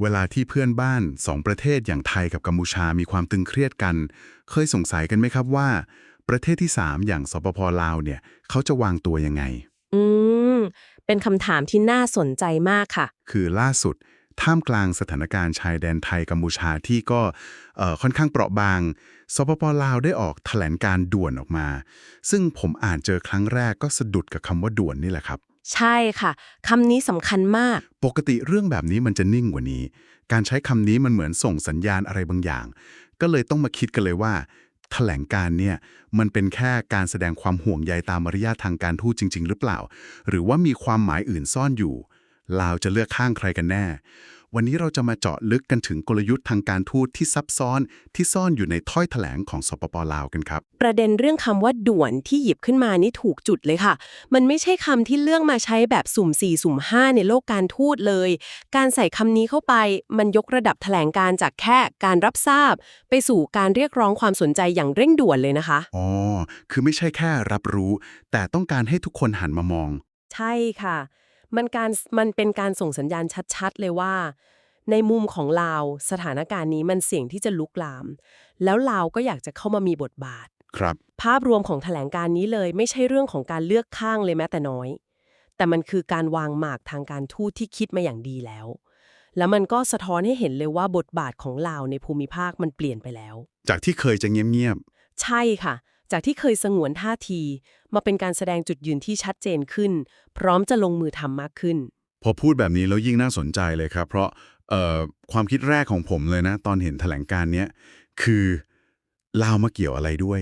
เวลาที่เพื่อนบ้านสองประเทศอย่างไทยกับกัมพูชามีความตึงเครียดกัน เคยสงสัยกันไหมครับว่า ประเทศที่ 3 อย่างสปปลาวเนี่ยเขาจะวางตัวยังไง อืม เป็นคำถามที่น่าสนใจมากค่ะ คือล่าสุด ท่ามกลางสถานการณ์ชายแดนไทยกัมพูชาที่ก็เอ่อค่อนข้างเปราะบาง สปปลาวได้ออกแถลงการด่วนออกมา ซึ่งผมอ่านเจอครั้งแรกก็สะดุดกับคำว่าด่วนนี่แหละครับ ใช่ค่ะคำนี้สำคัญมาก ปกติเรื่องแบบนี้มันจะนิ่งกว่านี้ การใช้คำนี้มันเหมือนส่งสัญญาณอะไรบางอย่าง ก็เลยต้องมาคิดกันเลยว่า แถลงการเนี่ยมันเป็นแค่การแสดงความห่วงใยตามมารยาททางการทูตจริง ๆ หรือเปล่า หรือว่ามีความหมายอื่นซ่อนอยู่ลาวจะเลือกข้างใครกันแน่ วันนี้เราจะมาเจาะลึกกันถึงกลยุทธ์ทางการทูตที่ซับซ้อนที่ซ่อนอยู่ในถ้อยแถลงของสปปลาวกันครับ ประเด็นเรื่องคำว่าด่วนที่หยิบขึ้นมานี่ถูกจุดเลยค่ะ มันไม่ใช่คำที่เลือกมาใช้แบบสุ่ม 4 สุ่ม 5 ในโลกการทูตเลย การใส่คำนี้เข้าไป มันยกระดับแถลงการจากแค่การรับทราบ ไปสู่การเรียกร้องความสนใจอย่างเร่งด่วนเลยนะคะอ๋อคือไม่ใช่แค่รับรู้ แต่ต้องการให้ทุกคนหันมามอง ใช่ค่ะ มันการมันเป็นการส่งสัญญาณชัดๆ เลยว่า ในมุมของลาวสถานการณ์นี้มันเสี่ยงที่จะลุกลาม แล้วลาวก็อยากจะเข้ามามีบทบาท ครับ ภาพรวมของแถลงการนี้เลยไม่ใช่เรื่องของการเลือกข้างเลยแม้แต่น้อย แต่มันคือการวางหมากทางการทูตที่คิดมาอย่างดีแล้ว แล้วมันก็สะท้อนให้เห็นเลยว่าบทบาทของลาวในภูมิภาคมันเปลี่ยนไปแล้ว จากที่เคยจะเงียบใช่ค่ะ จากที่เคยสงวนท่าที มาเป็นการแสดงจุดยืนที่ชัดเจนขึ้น พร้อมจะลงมือทำมากขึ้นๆพอพูดแบบนี้แล้วยิ่งน่าสนใจเลยครับ เพราะเอ่อความคิดแรกของผมเลยนะ ตอนเห็นแถลงการเนี้ยคือลาวมาเกี่ยวอะไรด้วย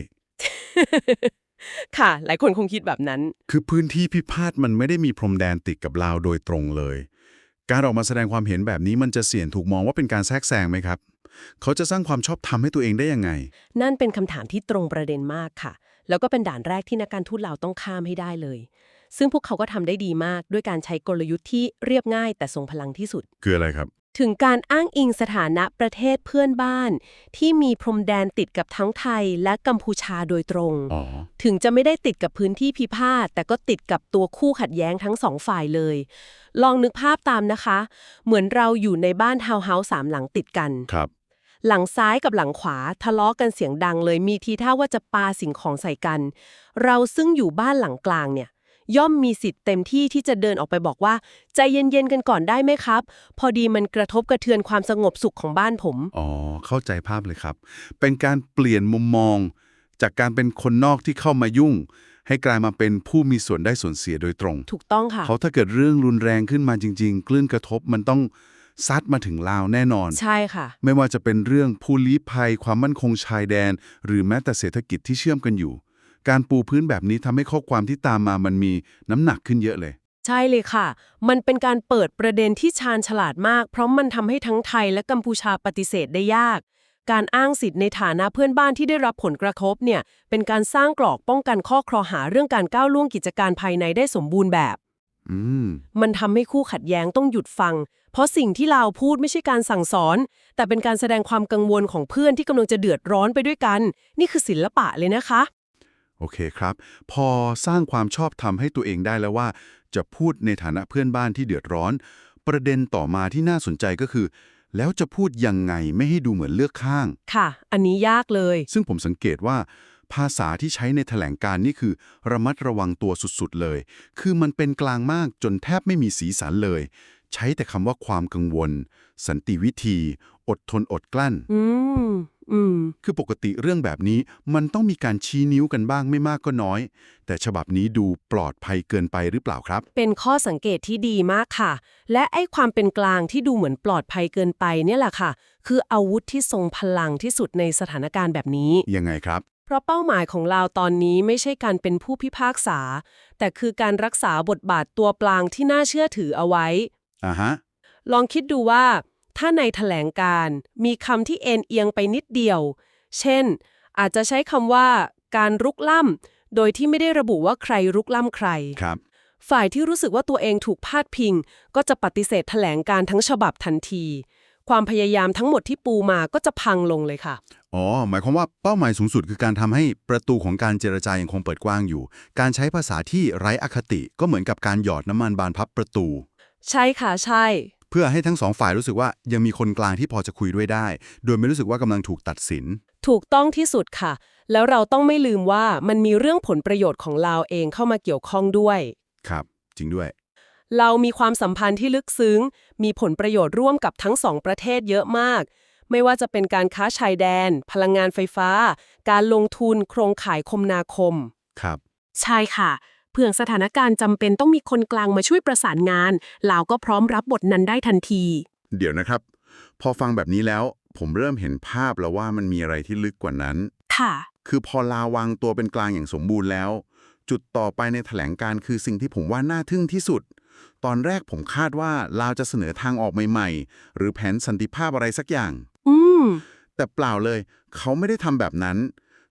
ค่ะ หลายคนคงคิดแบบนั้น คือพื้นที่พิพาทมันไม่ได้มีพรมแดนติดกับลาวโดยตรงเลย การออกมาแสดงความเห็นแบบนี้มันจะเสี่ยงถูกมองว่าเป็นการแทรกแซงไหมครับ เขาจะสร้างความชอบธรรมให้ตัวเองได้ยังไง นั่นเป็นคำถามที่ตรงประเด็นมากค่ะ แล้วก็เป็นด่านแรกที่นักการทูตลาวต้องข้ามให้ได้เลย ซึ่งพวกเขาก็ทำได้ดีมาก ด้วยการใช้กลยุทธ์ที่เรียบง่าย แต่ทรงพลังที่สุด คืออะไรครับ ถึงการอ้างอิงสถานะประเทศเพื่อนบ้าน ที่มีพรมแดนติดกับทั้งไทยและกัมพูชาโดยตรง อ๋อ ถึงจะไม่ได้ติดกับพื้นที่พิพาทแต่ก็ติดกับตัวคู่ขัดแย้งทั้งสองฝ่ายเลย ลองนึกภาพตามนะคะ เหมือนเราอยู่ในบ้านทาวน์เฮาส์สามหลังติดกัน ครับ หลังซ้ายกับหลังขวาทะเลาะกันเสียงดังเลยมีทีท่าว่าจะปาสิ่งของใส่กัน เราซึ่งอยู่บ้านหลังกลางเนี่ย ย่อมมีสิทธิ์เต็มที่ที่จะเดินออกไปบอกว่า ใจเย็นๆกันก่อนได้ไหมครับ พอดีมันกระทบกระเทือนความสงบสุขของบ้านผม อ๋อ เข้าใจภาพเลยครับ เป็นการเปลี่ยนมุมมอง จากการเป็นคนนอกที่เข้ามายุ่ง ให้กลายมาเป็นผู้มีส่วนได้ส่วนเสียโดยตรง ถูกต้องค่ะ เขาถ้าเกิดเรื่องรุนแรงขึ้นมาจริง ๆ คลื่นกระทบมันต้อง ซัดมาถึงลาวแน่นอน ใช่ค่ะ ไม่ว่าจะเป็นเรื่องผู้ลี้ภัยความมั่นคงชายแดน หรือแม้แต่เศรษฐกิจที่เชื่อมกันอยู่ การปูพื้นแบบนี้ทำให้ข้อความที่ตามมามันมีน้ำหนักขึ้นเยอะเลย ใช่เลยค่ะ มันเป็นการเปิดประเด็นที่ชาญฉลาดมาก เพราะมันทำให้ทั้งไทยและกัมพูชาปฏิเสธได้ยาก การอ้างสิทธิ์ในฐานะเพื่อนบ้านที่ได้รับผลกระทบเนี่ยเป็นการสร้างกรอกป้องกันข้อครอหาเรื่องการก้าวล่วงกิจการภายในได้สมบูรณ์แบบอื มมันทำให้คู่ขัดแย้งต้องหยุดฟัง เพราะสิ่งที่ลาวพูดไม่ใช่การสั่งสอน แต่เป็นการแสดงความกังวลของเพื่อนที่กำลังจะเดือดร้อนไปด้วยกัน นี่คือศิลปะเลยนะคะ โอเคครับ พอสร้างความชอบธรรมให้ตัวเองได้แล้วว่า จะพูดในฐานะเพื่อนบ้านที่เดือดร้อน ประเด็นต่อมาที่น่าสนใจก็คือ แล้วจะพูดยังไงไม่ให้ดูเหมือนเลือกข้าง ค่ะ อันนี้ยากเลย ซึ่งผมสังเกตว่า ภาษาที่ใช้ในแถลงการนี่คือ ระมัดระวังตัวสุดๆเลย คือมันเป็นกลางมากจนแทบไม่มีสีสันเลย ใช้แต่คำว่าความกังวล สันติวิธี อดทนอดกลั้น อืมอืมคือปกติเรื่องแบบนี้มันต้องมีการชี้นิ้วกันบ้างไม่มากก็น้อย แต่ฉบับนี้ดูปลอดภัยเกินไปหรือเปล่าครับ เป็นข้อสังเกตที่ดีมากค่ะ และไอ้ความเป็นกลางที่ดูเหมือนปลอดภัยเกินไปเนี่ยแหละค่ะ คืออาวุธที่ทรงพลังที่สุดในสถานการณ์แบบนี้ ยังไงครับ เพราะเป้าหมายของเราตอนนี้ไม่ใช่การเป็นผู้พิพากษา แต่คือการรักษาบทบาทตัวปลางที่น่าเชื่อถือเอาไว้อ่าฮะลองคิดดูว่า ถ้าในแถลงการมีคำที่เอ็นเอียงไปนิดเดียว เช่น อาจจะใช้คำว่า การรุกล่ำโดยที่ไม่ได้ระบุว่าใครรุกล่ำใครครับ ฝ่ายที่รู้สึกว่าตัวเองถูกพาดพิง ก็จะปฏิเสธแถลงการทั้งฉบับทันที ความพยายามทั้งหมดที่ปูมาก็จะพังลงเลยค่ะ อ๋อ หมายความว่าเป้าหมายสูงสุดคือการทำให้ประตูของการเจรจายังคงเปิดกว้างอยู่ การใช้ภาษาที่ไร้อคติก็เหมือนกับการหยอดน้ำมันบานพับประตู ใช่ค่ะใช่ เพื่อให้ทั้งสองฝ่ายรู้สึกว่ายังมีคนกลางที่พอจะคุยด้วยได้ โดยไม่รู้สึกว่ากำลังถูกตัดสิน ถูกต้องที่สุดค่ะ แล้วเราต้องไม่ลืมว่ามันมีเรื่องผลประโยชน์ของเราเองเข้ามาเกี่ยวข้องด้วย ครับ จริงด้วย เรามีความสัมพันธ์ที่ลึกซึ้ง มีผลประโยชน์ร่วมกับทั้งสองประเทศเยอะมาก ไม่ว่าจะเป็นการค้าชายแดน พลังงานไฟฟ้า การลงทุนโครงข่ายคมนาคม ครับ ใช่ค่ะ เพื่อสถานการณ์จำเป็นต้องมีคนกลางมาช่วยประสานงานลาวก็พร้อมรับบทนั้นได้ทันที เดี๋ยวนะครับ พอฟังแบบนี้แล้ว ผมเริ่มเห็นภาพแล้วว่ามันมีอะไรที่ลึกกว่านั้น ค่ะ คือพอลาวางตัวเป็นกลางอย่างสมบูรณ์แล้ว จุดต่อไปในแถลงการณ์คือสิ่งที่ผมว่าน่าทึ่งที่สุดตอนแรกผมคาดว่าลาวจะเสนอทางออกใหม่ ๆ หรือแผนสันติภาพอะไรสักอย่าง อืม แต่เปล่าเลย เขาไม่ได้ทำแบบนั้น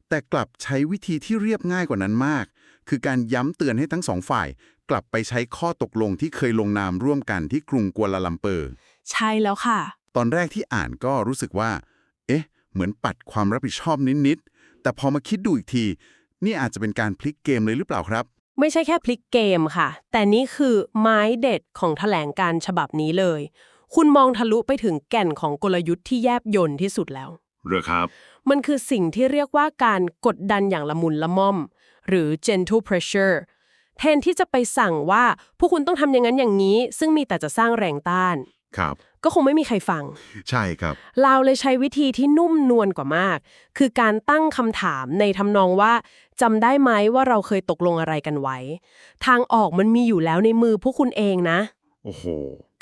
แต่กลับใช้วิธีที่เรียบง่ายกว่านั้นมาก คือการย้ำเตือนให้ทั้งสองฝ่าย กลับไปใช้ข้อตกลงที่เคยลงนามร่วมกันที่กรุงกัวลาลัมเปอร์ ใช่แล้วค่ะ ตอนแรกที่อ่านก็รู้สึกว่า เอ๊ะ เหมือนปัดความรับผิดชอบนิดๆ แต่พอมาคิดดูอีกที นี่อาจจะเป็นการพลิกเกมเลยหรือเปล่าครับ ไม่ใช่แค่พลิกเกมค่ะ แต่นี่คือไม้เด็ดของแถลงการฉบับนี้เลย คุณมองทะลุไปถึงแก่นของกลยุทธ์ที่แยบยลที่สุดแล้วหรือครับ มันคือสิ่งที่เรียกว่าการกดดันอย่างละมุนละม่อม หรือ gentle pressure แทนที่จะไปสั่งว่าผู้คุณต้องทำอย่างนั้นอย่างนี้ ซึ่งมีแต่จะสร้างแรงต้าน ครับ ก็คงไม่มีใครฟัง ใช่ครับ เราเลยใช้วิธีที่นุ่มนวลกว่ามาก คือการตั้งคำถามในทำนองว่าจำได้ไหมว่าเราเคยตกลงอะไรกันไว้ ทางออกมันมีอยู่แล้วในมือพวกคุณเองนะ โอ้โห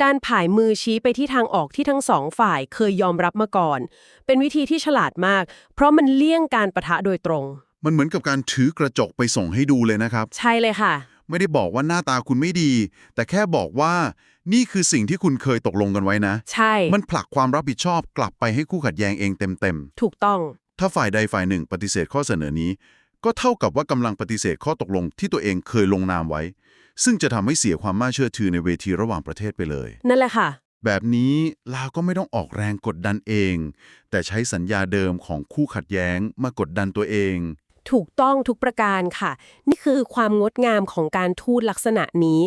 การผายมือชี้ไปที่ทางออกที่ทั้งสองฝ่ายเคยยอมรับมาก่อน เป็นวิธีที่ฉลาดมาก เพราะมันเลี่ยงการประทะโดยตรง มันเหมือนกับการถือกระจกไปส่งให้ดูเลยนะครับ ใช่เลยค่ะ ไม่ได้บอกว่าหน้าตาคุณไม่ดี แต่แค่บอกว่านี่คือสิ่งที่คุณเคยตกลงกันไว้นะ ใช่ มันผลักความรับผิดชอบกลับไปให้คู่ขัดแย้งเองเต็มถูกต้อง ๆ ถ้าฝ่ายใดฝ่ายหนึ่งปฏิเสธข้อเสนอนี้ ก็เท่ากับว่ากำลังปฏิเสธข้อตกลงที่ตัวเองเคยลงนามไว้ ซึ่งจะทำให้เสียความน่าเชื่อถือในเวทีระหว่างประเทศไปเลย นั่นแหละค่ะ แบบนี้ลาวก็ไม่ต้องออกแรงกดดันเอง แต่ใช้สัญญาเดิมของคู่ขัดแย้งมากดดันตัวเอง ถูกต้องทุกประการค่ะ นี่คือความงดงามของการทูตลักษณะนี้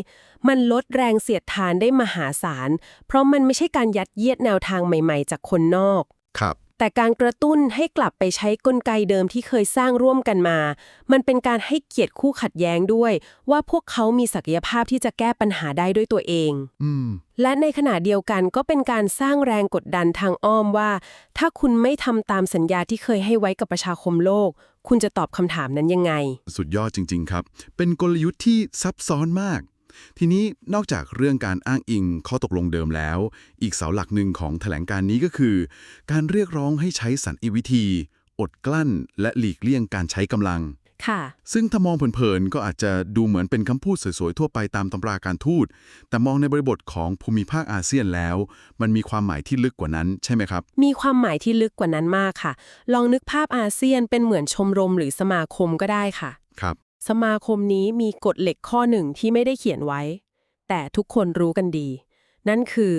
มันลดแรงเสียดทานได้มหาศาล เพราะมันไม่ใช่การยัดเยียดแนวทางใหม่ ๆ จากคนนอก ครับ แต่การกระตุ้นให้กลับไปใช้กลไกเดิมที่เคยสร้างร่วมกันมา มันเป็นการให้เกียรติคู่ขัดแย้งด้วย ว่าพวกเขามีศักยภาพที่จะแก้ปัญหาได้ด้วยตัวเองอืมและในขณะเดียวกันก็เป็นการสร้างแรงกดดันทางอ้อมว่า ถ้าคุณไม่ทำตามสัญญาที่เคยให้ไว้กับประชาคมโลก คุณจะตอบคำถามนั้นยังไง สุดยอดจริง ๆ ครับ เป็นกลยุทธ์ที่ซับซ้อนมาก ทีนี้นอกจากเรื่องการอ้างอิงข้อตกลงเดิมแล้ว อีกเสาหลักหนึ่งของแถลงการนี้ก็คือ การเรียกร้องให้ใช้สันติวิธี อดกลั้น และหลีกเลี่ยงการใช้กำลังค่ะ ซึ่งถ้ามองเผินๆ ก็อาจจะดูเหมือนเป็นคำพูดสวยๆ ทั่วไปตามตำราการทูต แต่มองในบริบทของภูมิภาคอาเซียนแล้ว มันมีความหมายที่ลึกกว่านั้นใช่ไหมครับ มีความหมายที่ลึกกว่านั้นมากค่ะ ลองนึกภาพอาเซียนเป็นเหมือนชมรมหรือสมาคมก็ได้ค่ะ ครับ สมาคมนี้มีกฎเหล็กข้อหนึ่งที่ไม่ได้เขียนไว้ แต่ทุกคนรู้กันดี นั่นคือ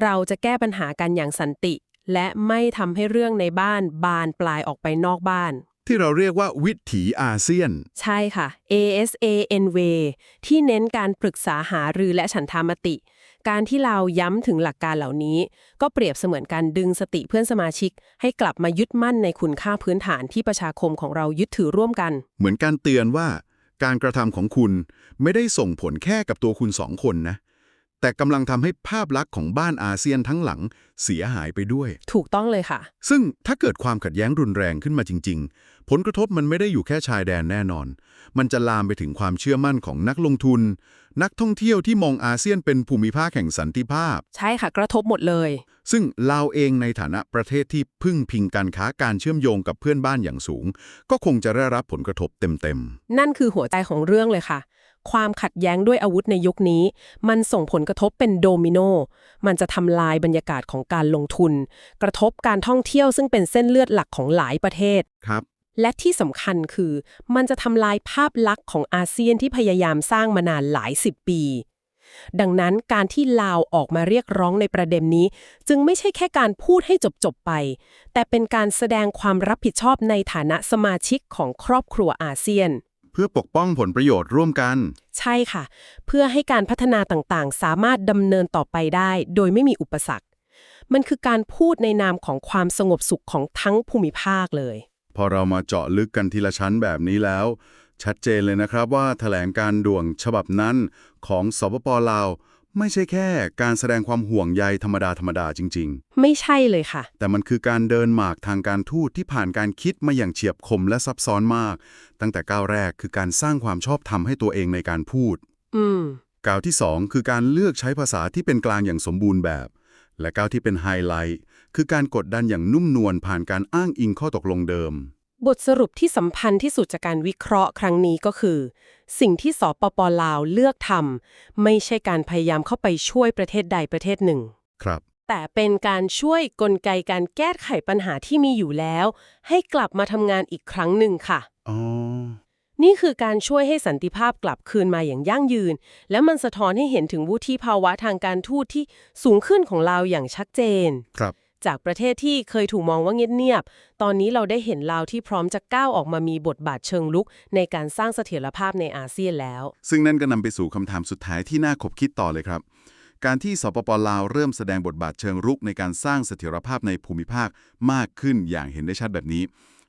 เราจะแก้ปัญหากันอย่างสันติ และไม่ทำให้เรื่องในบ้านบานปลายออกไปนอกบ้าน ที่เราเรียกว่าวิถีอาเซียน ใช่ค่ะ ASAN Way ที่เน้นการปรึกษาหารือและฉันทามติ การที่เราย้ำถึงหลักการเหล่านี้ ก็เปรียบเสมือนการดึงสติเพื่อนสมาชิก ให้กลับมายึดมั่นในคุณค่าพื้นฐานที่ประชาคมของเรายึดถือร่วมกัน เหมือนการเตือนว่า การกระทำของคุณไม่ได้ส่งผลแค่กับตัวคุณสองคนนะ แต่กำลังทำให้ภาพลักษณ์ของบ้านอาเซียนทั้งหลังเสียหายไปด้วย ถูกต้องเลยค่ะ ซึ่งถ้าเกิดความขัดแย้งรุนแรงขึ้นมาจริง ๆ ผลกระทบมันไม่ได้อยู่แค่ชายแดนแน่นอน มันจะลามไปถึงความเชื่อมั่นของนักลงทุน นักท่องเที่ยวที่มองอาเซียนเป็นภูมิภาคแห่งสันติภาพ ใช่ค่ะ กระทบหมดเลย ซึ่งลาวเองในฐานะประเทศที่พึ่งพิงการค้าการเชื่อมโยงกับเพื่อนบ้านอย่างสูง ก็คงจะได้รับผลกระทบเต็มนั่นคือหัวใจของเรื่องเลยค่ะ ความขัดแย้งด้วยอาวุธในยุคนี้ มันส่งผลกระทบเป็นโดมิโน มันจะทำลายบรรยากาศของการลงทุน กระทบการท่องเที่ยวซึ่งเป็นเส้นเลือดหลักของหลายประเทศๆครับ และที่สำคัญคือ มันจะทำลายภาพลักษณ์ของอาเซียนที่พยายามสร้างมานานหลายสิบปี ดังนั้นการที่ลาวออกมาเรียกร้องในประเด็นนี้ จึงไม่ใช่แค่การพูดให้จบๆไป แต่เป็นการแสดงความรับผิดชอบในฐานะสมาชิกของครอบครัวอาเซียน พพื่อปกป้องผลประโยชน์ร่วมกัน ใช่ค่ะ เพื่อให้การพัฒนาต่างๆ สามารถดำเนินต่อไปได้ โดยไม่มีอุปสรรค มันคือการพูดในนามของความสงบสุขของทั้งภูมิภาคเลย พอเรามาเจาะลึกกันทีละชั้นแบบนี้แล้ว ชัดเจนเลยนะครับว่าแถลงการด่วนฉบับนั้นของสปปลาว ไม่ใช่แค่การแสดงความห่วงใยธรรมดาธรรมดาจริง ไม่ใช่เลยค่ะ ๆ แต่มันคือการเดินหมากทางการทูตที่ผ่านการคิดมาอย่างเฉียบคมและซับซ้อนมาก ตั้งแต่ก้าวแรกคือการสร้างความชอบธรรมให้ตัวเองในการพูด อืม ก้าวที่ 2 คือการเลือกใช้ภาษาที่เป็นกลางอย่างสมบูรณ์แบบ และก้าวที่เป็นไฮไลท์คือการกดดันอย่างนุ่มนวลผ่านการอ้างอิงข้อตกลงเดิม บทสรุปที่สำคัญที่สุดจากการวิเคราะห์ครั้งนี้ก็คือ สิ่งที่สปปลาวเลือกทำไม่ใช่การพยายามเข้าไปช่วยประเทศใดประเทศหนึ่ง ครับ แต่เป็นการช่วยกลไกการแก้ไขปัญหาที่มีอยู่แล้ว ให้กลับมาทำงานอีกครั้งหนึ่งค่ะ อ๋อ นี่คือการช่วยให้สันติภาพกลับคืนมาอย่างยั่งยืน และมันสะท้อนให้เห็นถึงวุฒิภาวะทางการทูตที่สูงขึ้นของเราอย่างชัดเจน ครับ จากประเทศที่เคยถูกมองว่าเงียบๆ ตอนนี้เราได้เห็นลาวที่พร้อมจะก้าวออกมามีบทบาทเชิงลุก ในการสร้างเสถียรภาพในอาเซียนแล้ว ซึ่งนั่นก็นำไปสู่คำถามสุดท้ายที่น่าคบคิดต่อเลยครับ การที่สปปลาวเริ่มแสดงบทบาทเชิงรุกในการสร้างเสถียรภาพในภูมิภาคมากขึ้นอย่างเห็นได้ชัดแบบนี้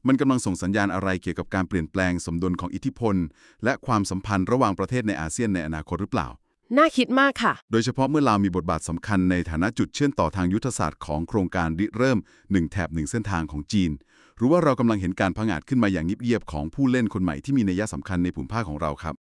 มันกำลังส่งสัญญาณอะไรเกี่ยวกับการเปลี่ยนแปลงสมดุลของอิทธิพล และความสัมพันธ์ระหว่างประเทศในอาเซียนในอนาคตหรือเปล่า น่าคิดมากค่ะ โดยเฉพาะเมื่อลาวมีบทบาทสำคัญในฐานะจุดเชื่อมต่อทางยุทธศาสตร์ของโครงการริเริ่ม 1 แถบ 1 เส้นทางของจีน หรือว่าเรากำลังเห็นการพังอาจขึ้นมาอย่างเงียบๆของผู้เล่นคนใหม่ที่มีนัยสำคัญในภูมิภาคของเราครับ